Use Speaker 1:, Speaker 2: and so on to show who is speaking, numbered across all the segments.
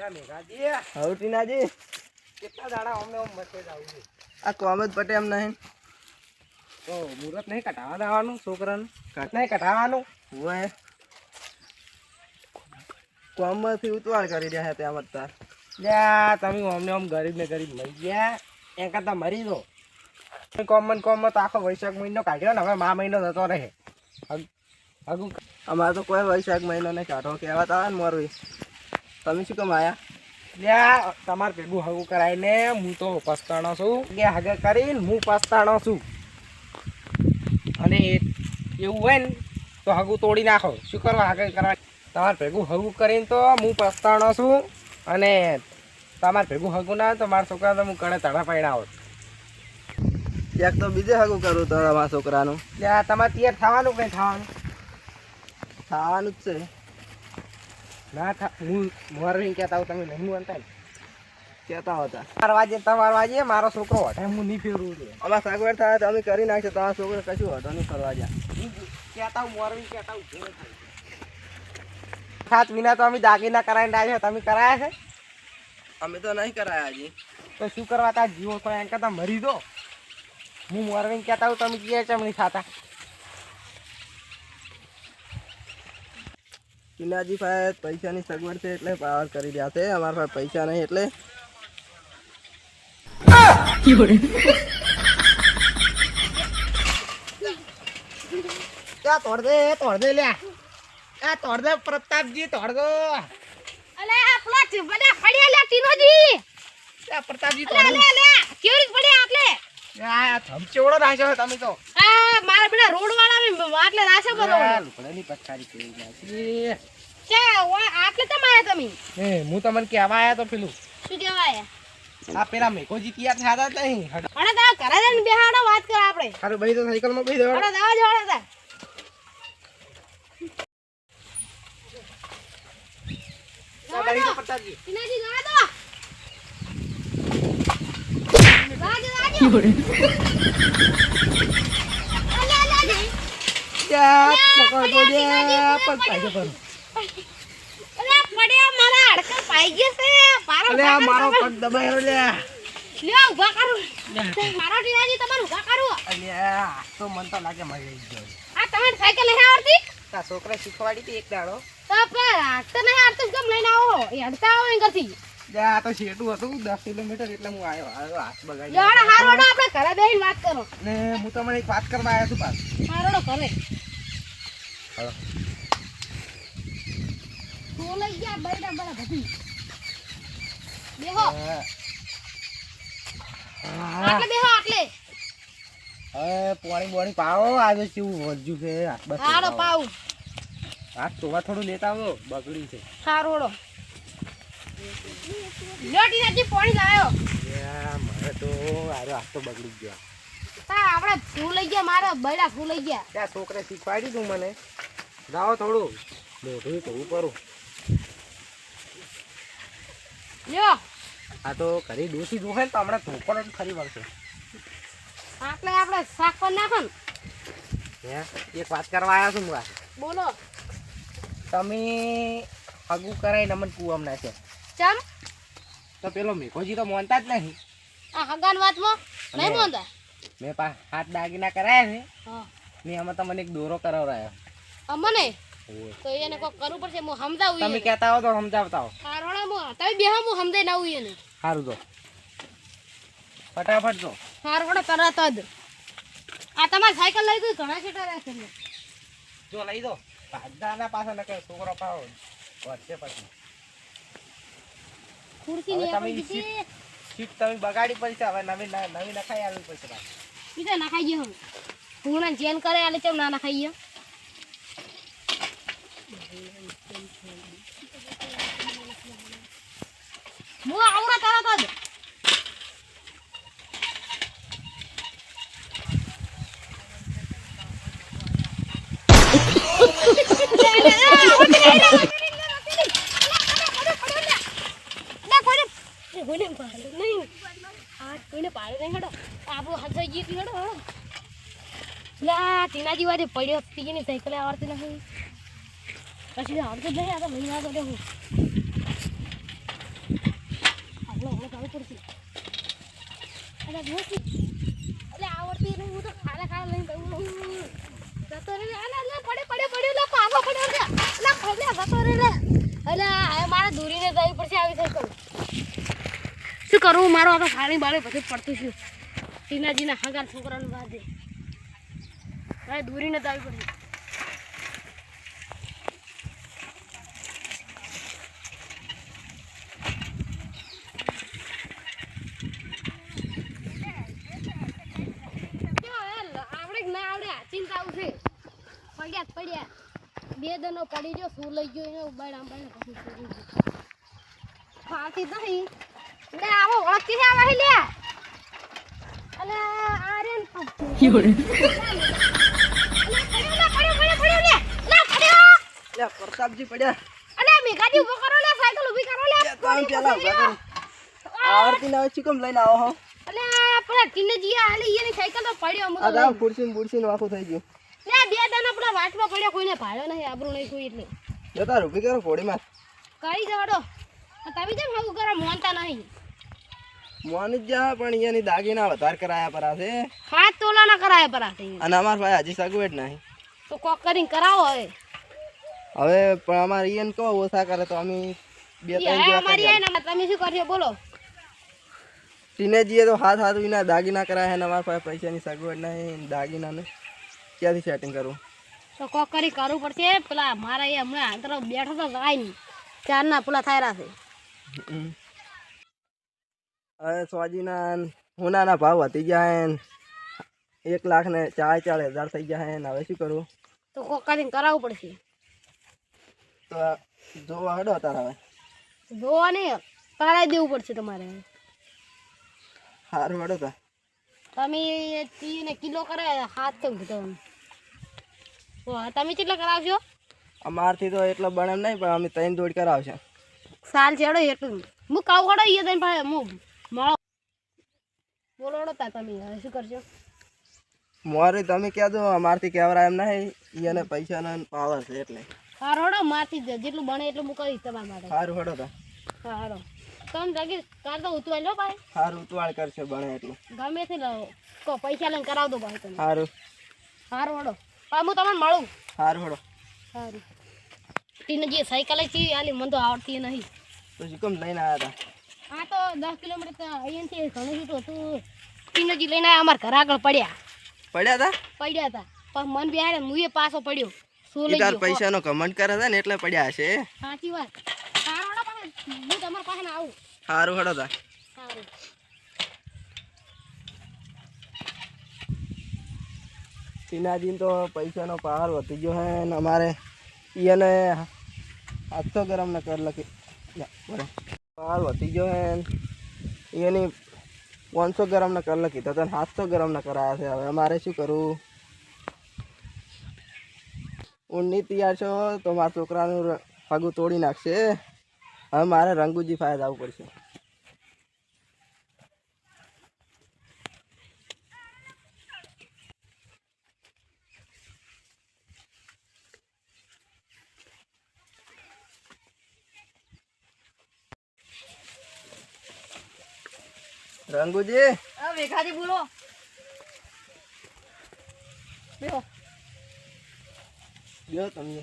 Speaker 1: હવે ટીનાજી.
Speaker 2: કેટલા દાડા અમને ઓમ મેસેજ આવું છે?
Speaker 1: આ કોમ પટે એમ નહીં.
Speaker 2: તો મુહૂર્ત નહીં કટાવા દેવાનું છોકરાનું? કટ નહીં કટાવાનું
Speaker 1: હોય કોમમાંથી ઉતવાળ કરી રહ્યા છે ત્યાં તાર
Speaker 2: લ્યા તમે અમને આમ ગરીબ ને ગરીબ મરી ગયા. એ કરતા મરી દો કોમન કોમમાં તો આખો વૈશાખ મહિનો કાઢ્યો ને હવે મા મહિનો થતો રહે.
Speaker 1: અમારે તો કોઈ વૈશાખ મહિનો નહીં કાઢો કહેવાતા આવે ને મારું તમે શું કેમ આયા?
Speaker 2: લ્યા તમારે ભેગું હગું કરાવીને હું તો પસ્તાણો છું. કે હગે કરીને હું પસ્તાણો છું. અને એવું હોય ને તો હગું તોડી નાખો. શું કરવા હગે કરવા? તમારે ભેગું હગું કરીને તો હું પસ્તાણો છું. અને તમારે ભેગું હગું ના હોય તો મારા છોકરા તો હું કણે તડા પૈણા હોત
Speaker 1: ક્યાંક તો બીજે હગું કરું તો અમારા છોકરાનું.
Speaker 2: ત્યાં તમારે તૈયાર થવાનું કંઈ થવાનું?
Speaker 1: થવાનું જ છે.
Speaker 2: ના થા હું મોરવી કહેતા હું તમે નહીં માનતા ને.
Speaker 1: કહેતા હતા
Speaker 2: તમારા વાજે તમારા વાજે મારો છોકરો હટે. હું નહીં ફેરવું છું.
Speaker 1: અમારા સાગવડ થાય તો અમે કરી નાખીએ તમારા છોકરો કશું હતો નહીં ફરવા જા
Speaker 2: કહેતા હું મોરવી કહેતા હું ખાત વિના તો અમે દાગીના કરાવીને આવ્યા તમે કરાયા છે?
Speaker 1: અમે તો નહીં કરાયા હજી.
Speaker 2: તો શું કરવા તા જીવો તો એમ કરતા મરી દો. હું મોરવીને કહેતા હું તમે કીએ ચમ નહીં ખાતા?
Speaker 1: ટીનાજી પાસે પૈસાની સગવડ છે એટલે પાવર કરી રહ્યા છે. અમારા પાસે પૈસા નહીં એટલે
Speaker 2: તોડ દે તોડ દે લ્યા. આ તોડ દે પ્રતાપજી તોડ દો
Speaker 3: અલે આ પેલા ચીબડા પડ્યા લે ટીનોજી.
Speaker 2: આ પ્રતાપજી તોડ
Speaker 3: પડ્યા આટલે
Speaker 2: આ ધમચેવડો નાખ્યો તમે તો.
Speaker 3: આ મારા બેટા રોડ વાળા આટલે રાશે બરો
Speaker 2: આ પથારી કરી નાખી
Speaker 3: કે આટલે તો માયા તમે?
Speaker 2: એ હું તમને કહેવા આવ્યા તો પેલું.
Speaker 3: શું કહેવાય
Speaker 2: આ પેલા મેકોજી તૈયાર થયા નહીં
Speaker 3: અરે તા ઘરે જઈને બેહાડો વાત કર આપણે.
Speaker 2: અરે ભાઈ તો
Speaker 3: અરે જોડે
Speaker 2: પ્રતાપજી
Speaker 3: ટીનાજી જવા દો રાજે રાજે અલે અલે અલે
Speaker 2: ત્યાં પકડતો દે પણ પાછો કરું
Speaker 3: અરે પડ્યા મારા
Speaker 2: પગ દબાયો
Speaker 3: લ્યો તમારું ઊભા કરું
Speaker 2: અલ્યા તો મન તો લાગે ગયો
Speaker 3: આ તમારી સાયકલ નહીં આવડતી
Speaker 2: તા છોકરા શીખવાડી હતી એક દાડો
Speaker 3: તો આપણે તો નહીં આવડતું કેમ લઈને આવો એ હડતા આવો
Speaker 2: લે આ તો શેટું હતું દસ કિલોમીટર એટલે હું આવ્યો. આવ્યો હાથ બગાડી
Speaker 3: જોડે હારોડો આપણે ઘરે બેહીને વાત કરો.
Speaker 2: ને હું તમને એક વાત કરવા આવ્યો છું પાછો.
Speaker 3: હારોડો ઘરે.
Speaker 2: હાલો.
Speaker 3: તું લઈ ગયા બૈડા બડા બધી. બેહો. આટલે બેહો આટલે.
Speaker 2: હવે પાણી બોણી પાવો આજે કેવું વધ્યું છે? હાથ બસ
Speaker 3: હારો પાઉ.
Speaker 2: હાથ તોવા થોડું લેતા આવો બગડી છે.
Speaker 3: હારોડો લોટી નથી પાણી લાવ્યો
Speaker 2: મારે તો આરો હાથ તો બગડી ગયો.
Speaker 3: તા આપણે ફૂલ લઈ ગયા મારા બૈડા ફૂલ લઈ ગયા.
Speaker 2: ત્યાં છોકરે શીખવાડી તું મને. જાઓ થોડું. મોઢું થોડું કરું
Speaker 3: લ્યો.
Speaker 2: આ તો કરી ડોસી દુખે ને તો હમણાં ધોપર જ ખરી વળશે.
Speaker 3: આટલે આપણે શાક પર નાખો ને.
Speaker 2: હે એક વાત કરવા આવ્યા છું મુરા
Speaker 3: બોલો.
Speaker 2: તમે હગું કરાય નમન કુવામ નાખે
Speaker 3: ચમ?
Speaker 2: તો પેલો મેઘોજી તો મોનતા જ નહીં.
Speaker 3: આ હગાન વાતમાં? નહીં મોનતા?
Speaker 2: મેં પા હાથ દાગીના કરાયા છે. ને એમાં તમને એક દોરો કરાવરાયો
Speaker 3: અમને? તો એને કોઈ કરવું પડશે હું સમજાવું
Speaker 2: તમે કહેતા હો તો સમજાવતા હો.
Speaker 3: હારોડા હું તમે બે હું સમજાઈ ના હોય એને.
Speaker 2: સારું તો ફટાફટ તો
Speaker 3: હારોડા તરત જ. આ તમારી સાયકલ લઈ ગઈ? ઘણા છેટા રાખે
Speaker 2: જો લઈ દો ભાગદાના પાસે નકર છોકરો પાવો વચ્ચે પછી.
Speaker 3: ખુરશી ની
Speaker 2: તમે
Speaker 3: આપણી
Speaker 2: સીટ- સીટ તમે બગાડી પડશે હવે નવી ન- નવી નખાઈ આવી પડશે પાછી.
Speaker 3: બીજા નખાઈ ખાઈ ગયો હું હું જેન કરે આલે ચમ ના નખાઈ ગયો. હું આવડા તરત જ. કોઈને પાડે નહીં આ કોઈને પાડે નહીં હડો આબુ હસાઈ ગઈ હતી હડો હડો લા ટીનાજી વાજે પડ્યો તીની સાયકલે આવડતી નથી. પછી આવડતું નહીં આ તો મહિના તો હું. પડશે. અરે મોટી એટલે આવડતી નહીં, હું તો ખાલા ખાલા લઈને દઉં જતો રે અલે પડે પડે પડ્યો લે પાગો પડ્યો લે લે પડે જતો રે લે. હવે મારે દૂરીને જવી પડશે આવી સાયકલ. શું કરું? મારો આ તો સાડી બાળે પછી પડતું છું. ટીનાજીના હગાર છોકરાને બાદે મારે દૂરી નથી આવી પડતી. આવડે કે ના આવડે? આ ચિંતા આવશે પડ્યા પડ્યા. બે દનો પડી ગયો શું લઈ ગયો એને ઉબાડ આંબાડ પછી છોડી ગયો. ફાતી નહીં લે આવો ઓળખતી છે આવા લે. અલે આ રે ને પડ્યો લે પડ્યો પડ્યો પડ્યો લે લે
Speaker 1: લે પ્રતાપજી પડ્યા.
Speaker 3: અલે મેઘાજી ઊભો કરો લે સાયકલ ઊભી કરો લે
Speaker 1: લે, પેલા ઊભા કરો. આવડતી ના હોય ચીકમ લઈને આવો હો?
Speaker 3: અલે પેલા ટીને જીયા હાલી એની સાયકલ તો પડ્યો અમુક
Speaker 1: આ ગામ ખુરશી નું આખું થઈ ગયું.
Speaker 3: લે બે દાના પેલા વાટમાં પડ્યો કોઈને ભાડ્યો નહીં આબરું નહીં કોઈ એટલે.
Speaker 1: જતા રૂપી કરો ઘોડીમાં
Speaker 3: કરી જવાડો? તમે કેમ હગું કરો માનતા નહીં.
Speaker 1: મોન જ પણ અહીંયાની દાગીના વધાર કરાયા પરા છે.
Speaker 3: હાથ તોલા ના કરાય પર આ
Speaker 1: અને અમાર ભાઈ હજી સગવડ નહીં.
Speaker 3: તો કોક કરીને કરાવો હવે.
Speaker 1: હવે પણ અમારે ઈયન કહો ઓછા કરે તો અમે બે ત્રણ જેવા
Speaker 3: અમારી
Speaker 1: કરી
Speaker 3: હે તમે શું કરશો બોલો.
Speaker 1: ટીનેજીએ તો હાથ હાથ વિના દાગીના કરાયા ને અમારા પાસે પૈસાની સગવડ નહીં દાગીનાને. ક્યાંથી સેટિંગ કરવું
Speaker 3: તો કોક કરી કરવું પડશે પેલા મારા એ હમણાં આંતરો બેઠો તો લાઈન ચારના પેલા થાય છે.
Speaker 1: હવે સ્વાજીના હુનાના ભાવ વધી ગયા હે એક લાખ ને ચાર ચાર હજાર થઈ ગયા હે ને હવે શું કરું?
Speaker 3: તો કોક કરીને કરાવવું પડશે.
Speaker 1: તો જોવા હડો તારા હવે.
Speaker 3: જોવા નહીં કરાવી દેવું પડશે તમારે.
Speaker 1: સારું હડો તા.
Speaker 3: તમે ને કિલો કરાય હાથ કેમ કીધો તમે કેટલા કરાવશો?
Speaker 1: અમારથી તો એટલો બને નહીં પણ અમે ત્રણ દોડ કરાવશે.
Speaker 3: સાલ ચેડો એટલું હું કાવ ખડો એ તને પાસે હું મળો. બોલો તા તમે હવે શું કરશો?
Speaker 1: મોરે તમે કહેજો અમારથી કહેવરા એમ નહીં એને પૈસાનો પાવર છે એટલે.
Speaker 3: હારો હડો મારથી જ જેટલું બને એટલું હું કરીશ તમારા માટે.
Speaker 1: હારું હડો તો.
Speaker 3: હારો. તમે જાગી કાર તો ઉતવાઈ લો ભાઈ.
Speaker 1: હારું ઉતવાળ કરશે બને એટલું.
Speaker 3: ગમે તે લો. કો પૈસા લઈને કરાવ દો ભાઈ તમે
Speaker 1: હારું.
Speaker 3: હારું હડો. હા હું તમને મળું.
Speaker 1: હારું હડો.
Speaker 3: સારું તીને જે સાયકલ હતી આલી મને તો આવડતી નહીં.
Speaker 1: તો કેમ લઈને આવ્યા હતા
Speaker 3: આ તો દસ કિલોમીટર અહીંયાથી ઘણું છૂટું હતું. તીનજી લઈને અમારા ઘર આગળ પડ્યા.
Speaker 1: પડ્યા હતા
Speaker 3: પડ્યા હતા પણ મન બિહારે હું એ પાછો પડ્યો. શું
Speaker 1: ઈ
Speaker 3: લઈ
Speaker 1: તાર
Speaker 3: ગયો?
Speaker 1: પૈસાનો કમેન્ટ કરે છે ને એટલે પડ્યા છે
Speaker 3: સાચી વાત. સારું હડો પાસે હું તમારા પાસે ના આવું.
Speaker 1: સારું હડો તા.
Speaker 3: સારું
Speaker 1: ટીનાજીને તો પૈસાનો પાવર વધી ગયો હે ને અમારે. એને હાથો ગરમ ને કર લખી. પાવર વધી ગયો હે એની પાંચસો ગરમ ને કર લખી. તો તને સાતસો ગરમ ન કરાયા છે. હવે અમારે શું કરવું? ઊંડની તૈયાર છો, તો મારા છોકરાનું પગું તોડી નાખશે. હવે મારે રંગુજી ફાયદા આવવું પડશે. રંગુજી?
Speaker 3: હા બોલો.
Speaker 1: જો તમને.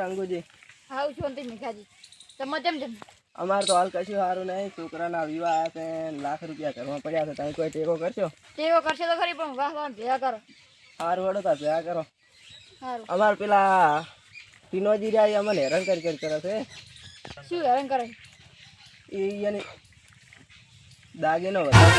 Speaker 1: રંગુજી.
Speaker 3: હાઉ છો અંતિમ મેઘાજી તમે જેમ જેમ
Speaker 1: અમારે તો હાલ કશું સારું નહીં. છોકરાના વિવાહ છે લાખ રૂપિયા ઘરમાં પડ્યા છે. તમે કોઈ ટેકો કરશો?
Speaker 3: તેવો કરશે તો ખરી પણ વાહ વાહ ભેગા કરો.
Speaker 1: સારું વડો તા ભેગા કરો.
Speaker 3: સારું
Speaker 1: અમારે પેલા ટીનોજી રહ્યા એ અમને હેરાન કરી કરી કરે છે.
Speaker 3: શું હેરાન કરે?
Speaker 1: એ એની દાગીનો વધારે